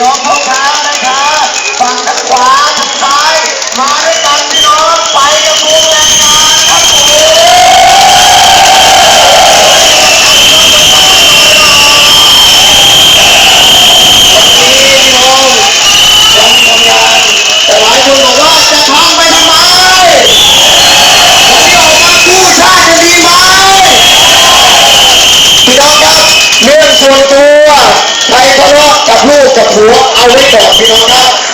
น้องพ่อค้าแม่ค้า ลูกกับผัวเอาไว้ก่อนพี่น้องครับ